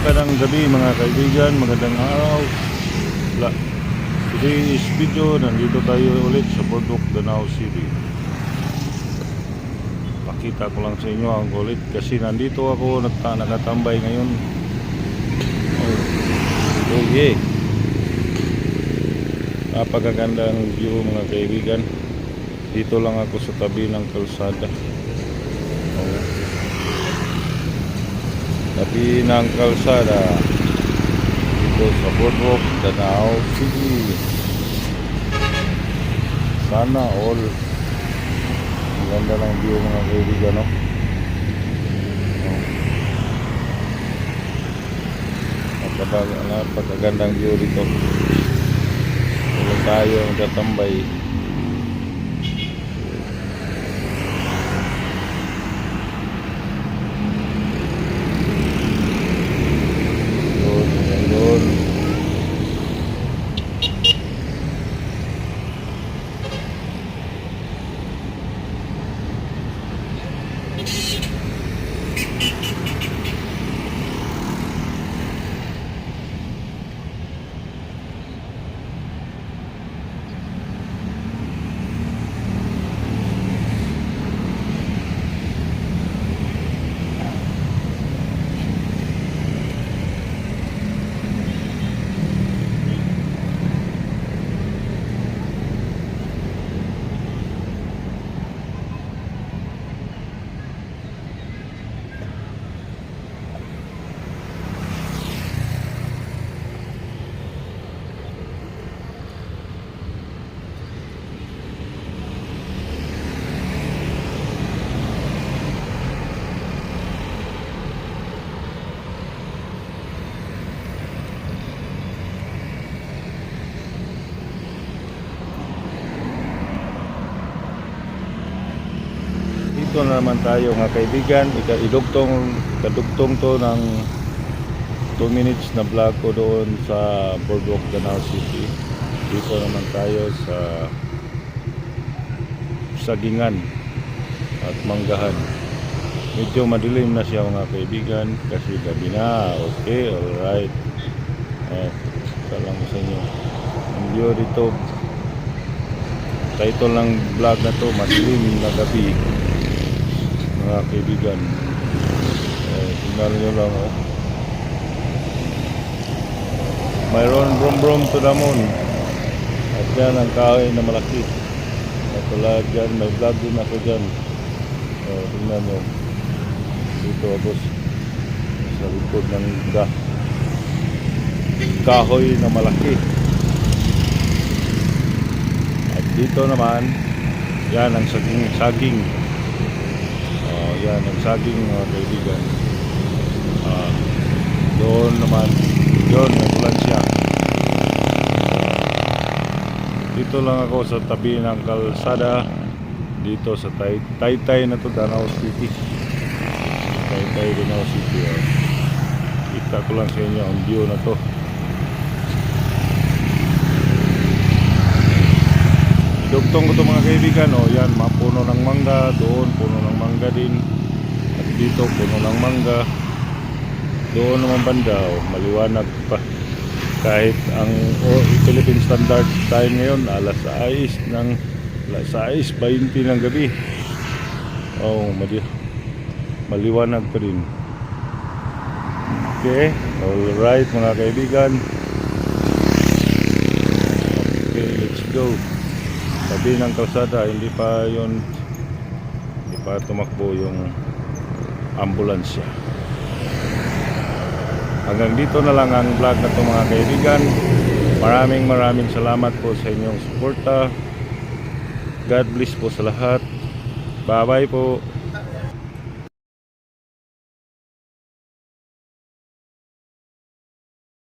gabi mga kaibigan, magandang araw. La, today's video, nandito tayo ulit sa Bordok, Danao City. Pakita ko lang sa inyo ang ulit kasi nandito ako nagta, nakatambay ngayon. Oh, oh yeah. Napakaganda ng view mga kaibigan. Dito lang ako sa tabi ng kalsada. Oh tabi ng kalsada dito sa Boardwalk, Danao City. Sana all. Ang ganda ng view mga kaibigan, no? Napaka- Napakagandang view dito. Wala tayo ang tatambay. Dito na naman tayo mga kaibigan. Idugtong, kadugtong to ng 2 minutes na vlog ko doon sa Boardwalk, Danao City. Dito naman tayo sa Sagingan at Manggahan. Medyo madilim na siya mga kaibigan kasi gabi na. Okay, alright. Eh, salam sa inyo. Ang view dito, title ng vlog na to, madilim na gabi mga kaibigan. Eh, tingnan nyo lang oh. mayroon brom brom to the moon. At yan ang kahoy na malaki. At tulad dyan may vlog din ako dyan. Oh, tingnan nyo. Dito ako s- sa likod ng ga kahoy na malaki. At dito naman yan ang saging saging Oh, yan, ang saging mga kaibigan. Ah, doon naman, yun, may siya. Dito lang ako sa tabi ng kalsada, dito sa Tay Taytay na to, Danao City. Taytay, Danao City. Oh. Kita ko lang sa inyo ang view na to. Dugtong ko to mga kaibigan, oh, yan, mga puno ng mangga, doon mangga din. At dito puno ng mangga. Doon naman banda, oh, maliwanag pa. Kahit ang oh, Philippine Standard Time ngayon, alas 6 ng alas 6, 20 ng gabi. Oh, mali maliwanag pa rin. Okay, alright mga kaibigan. Okay, let's go tabi ng kalsada hindi pa yon hindi pa tumakbo yung ambulansya. Hanggang dito na lang ang vlog na to mga kaibigan. Maraming maraming salamat po sa inyong suporta. God bless po sa lahat. Bye bye po